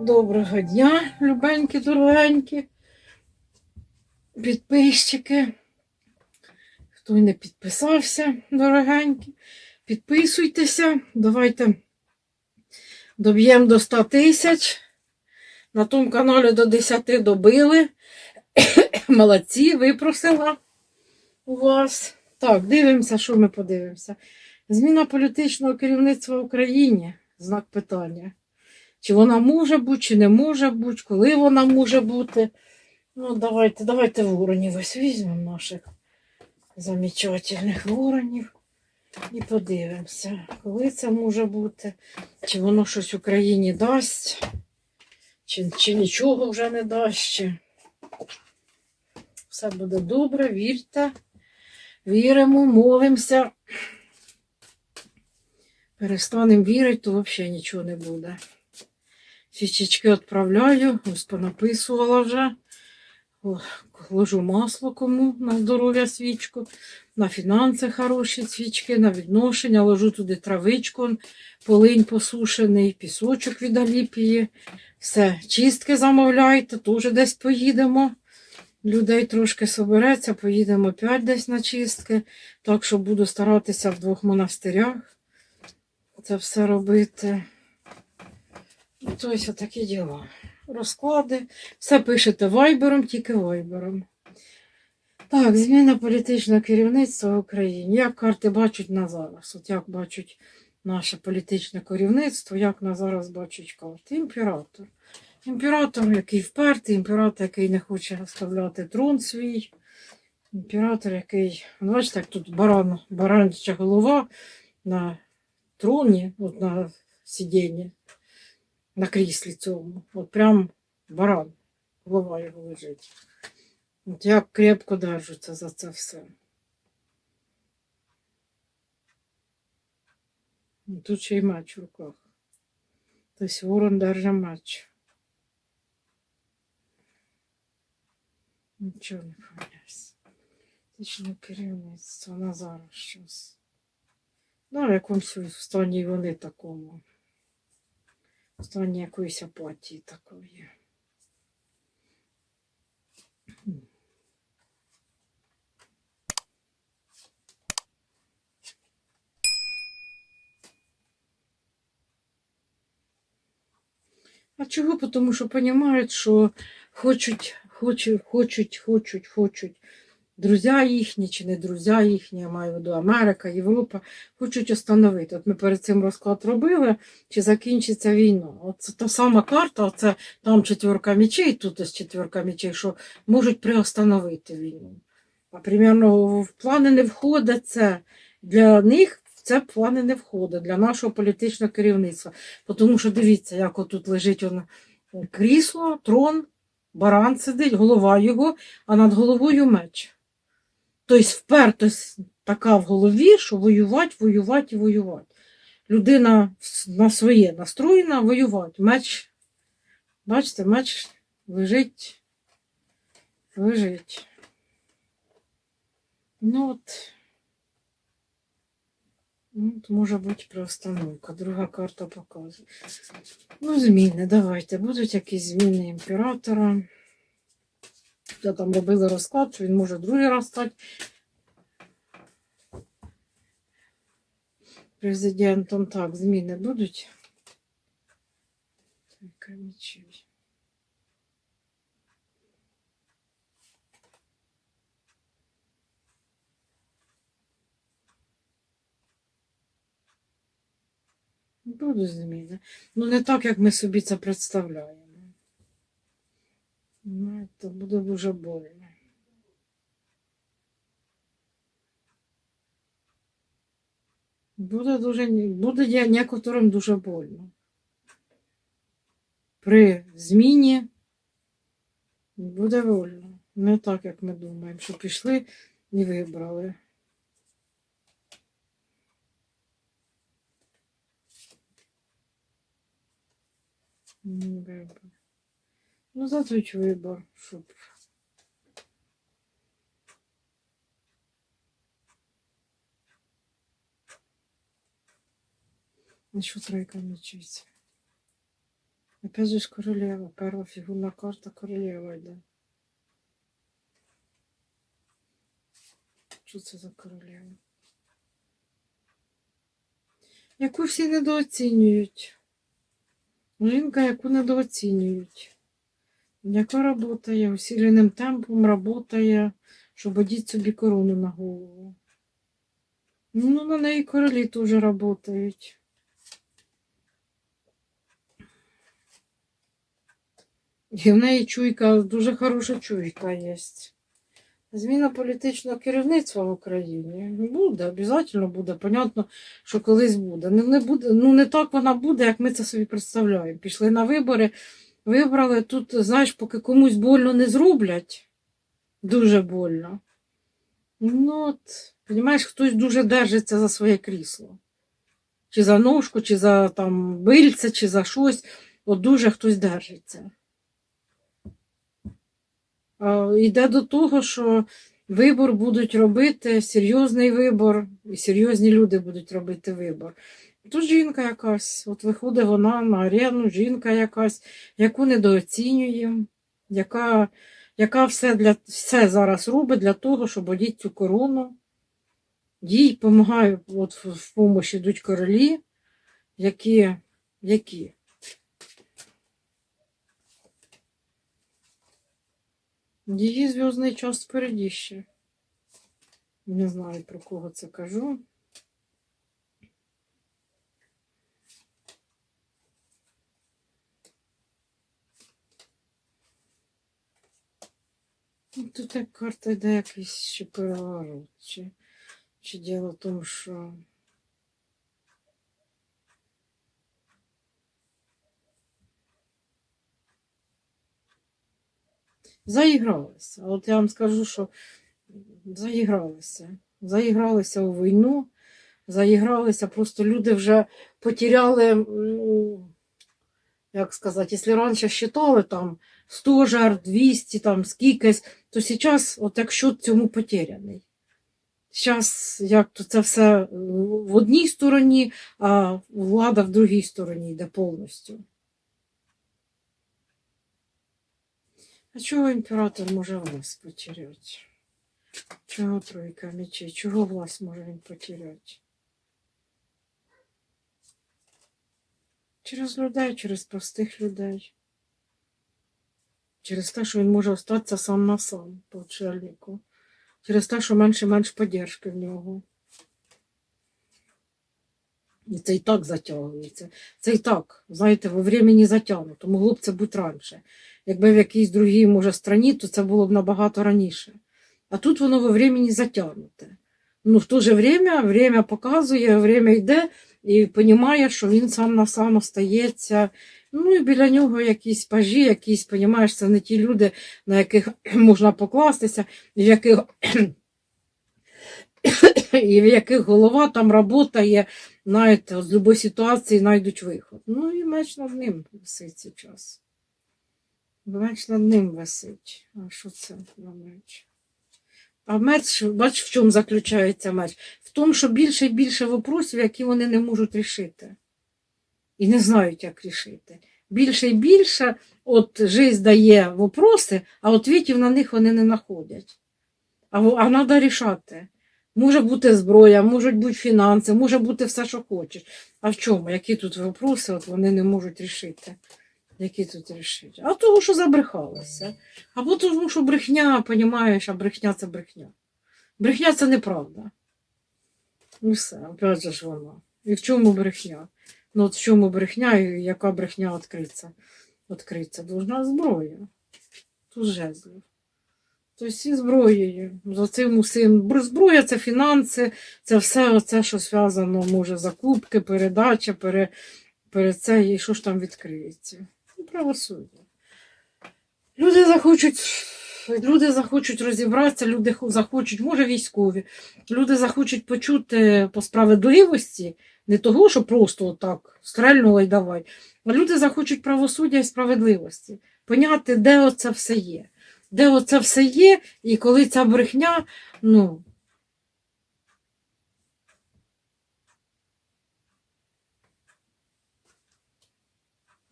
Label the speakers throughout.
Speaker 1: Доброго дня, любенькі, дорогенькі, підписчики. Хто й не підписався, дорогенькі, підписуйтеся. Давайте доб'ємо до 100 тисяч. На тому каналі до 10 добили. Молодці, випросила у вас. Так, дивимося, що ми подивимося. Зміна політичного керівництва в Україні. Знак питання. Чи вона може бути, чи не може бути, коли вона може бути. Ну, давайте, давайте воронів ось візьмемо наших замечательних воронів і подивимося, коли це може бути, чи воно щось Україні дасть, чи, чи нічого вже не дасть. Все буде добре, вірте, віримо, молимося. Перестанемо вірити, то взагалі нічого не буде. Свічечки відправляю, ось понаписувала вже. Ложу масло кому на здоров'я свічку, на фінанси хороші свічки, на відношення, ложу туди травичку, полинь посушений, пісочок від аліпії. Все, чистки замовляйте, теж десь поїдемо. Людей трошки собереться, поїдемо опять десь на чистки. Так що буду старатися в двох монастирях це все робити. Тобто такі діла. Розклади. Все пишете вайбером, тільки вайбером. Так, зміна політичного керівництва в Україні. Як карти бачать на зараз? От як бачать наше політичне керівництво, як на зараз бачать карти? Імператор. Імператор, який впертий, імператор, який не хоче оставляти трон свій. Імператор, який, ну, бачите, як тут баран, баранча голова на троні, от на сидінні на кріслі цьому. От прям баран, голова його лежить. От як крепко держуться за це все. Тут ще й меч в руках. Тобто ворон держить меч. Нічого не помиляюсь. Тичне керівництво на зараз щось. Ну, в якомусь стані вони такому. В якоїсь апатії такої. А чого? Тому що розуміють, що хочуть, хочуть, хочуть, хочуть, хочуть. Друзі їхні чи не друзі їхні, я маю в виду Америка, Європа, хочуть остановити. От ми перед цим розклад робили, чи закінчиться війна. От це та сама карта, оце там четверка мечей, тут ось четверка мечей, що можуть приостановити війну. А примерно в плани не входить це. Для них це плани не входить, для нашого політичного керівництва. Тому що дивіться, як отут лежить он, крісло, трон, баран сидить, голова його, а над головою меч. Тобто впертость така в голові, що воювати, воювати і воювати. Людина на своє настроєна воювати. Меч, бачите, меч лежить, лежить. Ну от, ну, от може бути приостановка. Друга карта показує. Ну, зміни, давайте. Будуть якісь зміни імператора. Я там робила розклад, що він може другий раз стати президентом. Так, зміни будуть. Так. Будуть зміни. Ну, не так, як ми собі це представляємо. Ну, це буде дуже больно. Буде дуже, буде некоторим дуже больно. При зміні буде больно. Не так, як ми думаємо, що пішли і вибрали. Не вибрали. Ну, задуть вибор, щоб. Що тройка мечиться? Опять же королева, перша фігурна карта королева йде. Що це за королева? Яку всі недооцінюють. Жінка, яку недооцінюють. Яка працює, усиленим темпом працює, щоб одіти собі корону на голову. Ну, на неї королі теж працюють. І в неї чуйка, дуже хороша чуйка є. Зміна політичного керівництва в Україні буде, обов'язково буде. Понятно, що колись буде. Не, не буде. Ну не так вона буде, як ми це собі представляємо. Пішли на вибори, вибрали тут, знаєш, поки комусь больно не зроблять, дуже больно. Ну от, розумієш, хтось дуже держиться за своє крісло. Чи за ножку, чи за там бильце, чи за щось. От дуже хтось держиться. Йде до того, що вибор будуть робити, серйозний вибор, і серйозні люди будуть робити вибор. Тут жінка якась, от виходить вона на арену, жінка якась, яку недооцінюємо, яка, яка все, для, все зараз робить для того, щоб одіти цю корону. Їй допомагають, от в, в йдуть королі, які, які Її зв'язний час впереді ще. Не знаю, про кого це кажу. Тут як карта йде якийсь ще переворот. Чи, чи діло в тому, що. Заігралися. От я вам скажу, що заігралися. Заігралися у війну, заігралися, просто люди вже потеряли, ну, як сказати, якщо раніше считали там 100 жертв, 200, там скількись, то зараз, от якщо цьому потеряний. Зараз як то це все в одній стороні, а влада в другій стороні йде повністю. А чого імператор може власть потеряти? Чого тройка мечей? Чого власть може він потеряти? Через людей, через простих людей. Через те, що він може остатися сам на сам по чоловіку. Через те, що менше менш поддержки в нього. І це і так затягується. Це і так, знаєте, во времени затягнуто. Могло б це бути раніше. Якби в якійсь другій, може, страні, то це було б набагато раніше. А тут воно во времени затягнуте. Ну, в то же время, время показує, время йде і розуміє, що він сам на сам остається. Ну і біля нього якісь пажі, якісь, понімаєш, це не ті люди, на яких можна покластися, в яких, і в яких голова там працює, знаєте, з будь-якої ситуації знайдуть виход. Ну і меч над ним висить час. Меч над ним висить. А що це за меч? А меч, бач, в чому заключається меч? В тому, що більше і більше вопросів, які вони не можуть рішити. І не знають, як рішити. Більше і більше от жизнь дає вопроси, а відповідів на них вони не знаходять. А, а треба рішати. Може бути зброя, можуть бути фінанси, може бути все, що хочеш. А в чому? Які тут вопроси от вони не можуть рішити? Які тут рішити? А того, що забрехалися. Або тому, що брехня, понімаєш, а брехня це брехня. Брехня це неправда. Ну все, опять же ж воно. І в чому брехня? Ну от в чому брехня і яка брехня відкриться? Відкриться должна зброя. Тут жезлів. Тобто і зброєю. За цим усім. Зброя це фінанси, це все оце, що зв'язано, може, закупки, передача, пере, пере це, і що ж там відкриється. Правосуддя. Люди захочуть, люди захочуть розібратися, люди захочуть, може, військові, люди захочуть почути по справедливості, не того, що просто отак стрельнуло і давай, а люди захочуть правосуддя і справедливості. Поняти, де оце все є. Де оце все є, і коли ця брехня, ну.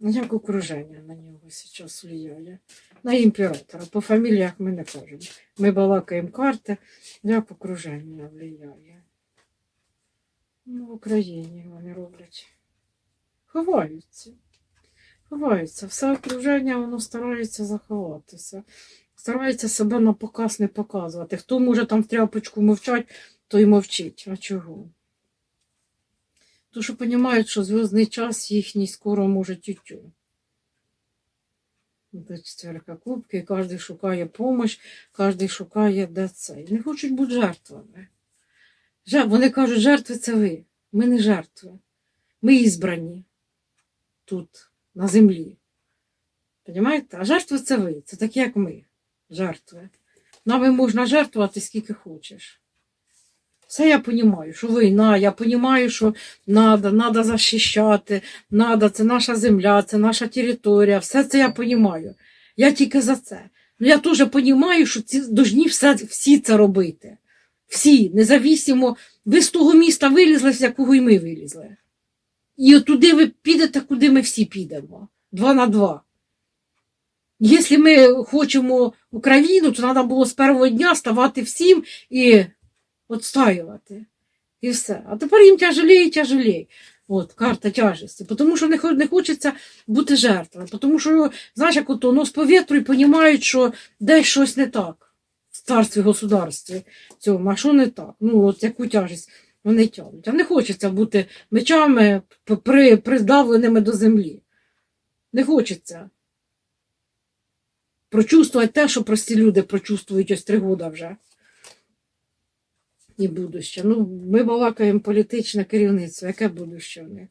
Speaker 1: Як окруження на нього зараз влияє. На імператора. По фаміліях ми не кажемо. Ми балакаємо карти, як окруження влияє. Ну, в Україні вони роблять. Ховаються. Ховаються. Все окруження воно старається заховатися. Старається себе на показ не показувати. Хто може там в тряпочку мовчать, той мовчить. А чого? Тому що розуміють, що зв'язний час їхній скоро може тютю. Це четверка кубки, кожен шукає допомогу, кожен шукає де це. Не хочуть бути жертвами. Вони кажуть, жертви це ви. Ми не жертви. Ми ізбрані тут, на землі. Понімаєте? А жертви це ви. Це такі, як ми. Жертви. Нами можна жертвувати скільки хочеш. Все я розумію, що війна, я розумію, що треба, треба захищати, надо, це наша земля, це наша територія, все це я розумію. Я тільки за це. Ну я теж розумію, що ці повинні все, всі це робити. Всі, независимо, ви з того міста вилізли, з якого і ми вилізли. І туди ви підете, куди ми всі підемо. Два на два. Якщо ми хочемо Україну, то треба було з першого дня ставати всім і отстаювати. І все. А тепер їм тяжелее і тяжелее. От, карта тяжесті. Тому що не, не хочеться бути жертвою. Тому що, знаєш, як ото нос по вітру і розуміють, що десь щось не так в царстві, государстві цьому, а що не так? Ну, от яку тяжесть вони тягнуть. А не хочеться бути мечами при, придавленими до землі. Не хочеться. Прочувствувати те, що прості люди прочувствують ось три года вже. І будуще. Ну, ми балакаємо політичне керівництво, яке будуще в них.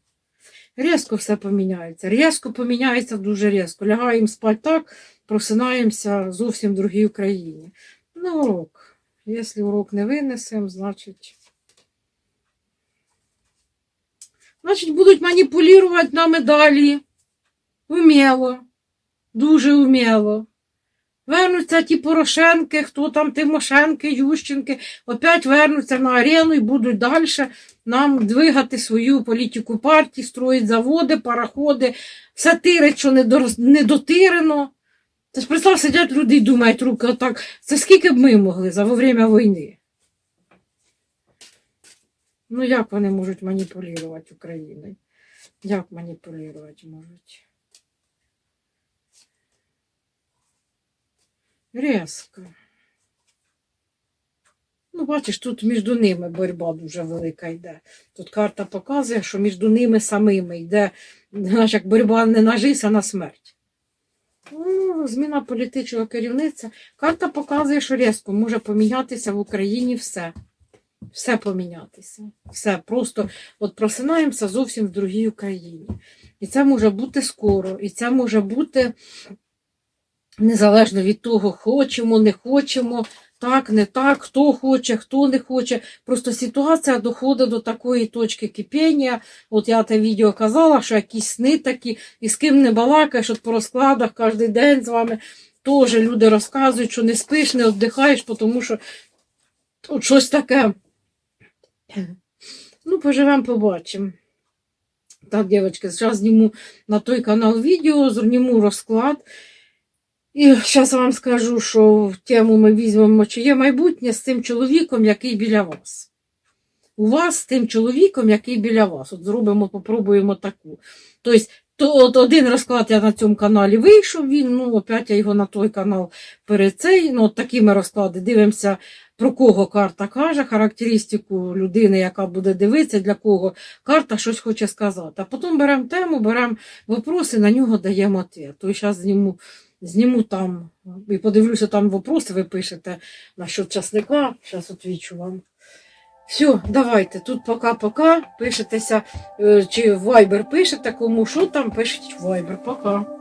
Speaker 1: Різко все поміняється. Різко поміняється дуже різко. Лягаємо спати так, просинаємося зовсім в другій Україні. Ну, урок. Якщо урок не винесемо, значить. Значить, будуть маніпулювати нами далі. Уміло. Дуже уміло. Вернуться ті Порошенки, хто там Тимошенки, Ющенки, опять вернуться на арену і будуть далі нам двигати свою політику партії, строїть заводи, пароходи, все тирить, що не, дор- дотирено. Ти ж представ, сидять люди і думають руки отак. Це скільки б ми могли за во время війни? Ну як вони можуть маніпулювати Україною? Як маніпулювати можуть? Резко. Ну, бачиш, тут між ними боротьба дуже велика йде. Тут карта показує, що між ними самими йде, знаєш, як боротьба не на життя, а на смерть. Ну, зміна політичного керівництва. Карта показує, що різко може помінятися в Україні все. Все помінятися. Все. Просто от просинаємося зовсім в другій Україні. І це може бути скоро, і це може бути незалежно від того, хочемо, не хочемо, так, не так, хто хоче, хто не хоче. Просто ситуація доходить до такої точки кипіння. От я те відео казала, що якісь сни такі, і з ким не балакаєш, от по розкладах кожен день з вами теж люди розказують, що не спиш, не віддихаєш, тому що от щось таке. Ну, поживемо, побачимо. Так, дівчатки, зараз зніму на той канал відео, зніму розклад. І зараз вам скажу, що в тему ми візьмемо, чи є майбутнє з тим чоловіком, який біля вас. У вас з тим чоловіком, який біля вас. От зробимо, попробуємо таку. Тобто, то от один розклад я на цьому каналі вийшов, він, ну, опять я його на той канал перед цей. Ну, от такі ми розклади дивимося, про кого карта каже, характеристику людини, яка буде дивитися, для кого карта щось хоче сказати. А потім беремо тему, беремо вопроси, на нього даємо відповідь. То зараз зніму зніму там і подивлюся, там вопроси ви пишете насчет часника. Зараз отвічу вам. Все, давайте. Тут пока-пока. Пишетеся, е, чи в Viber пишете, кому що там, пишіть в Viber. Пока.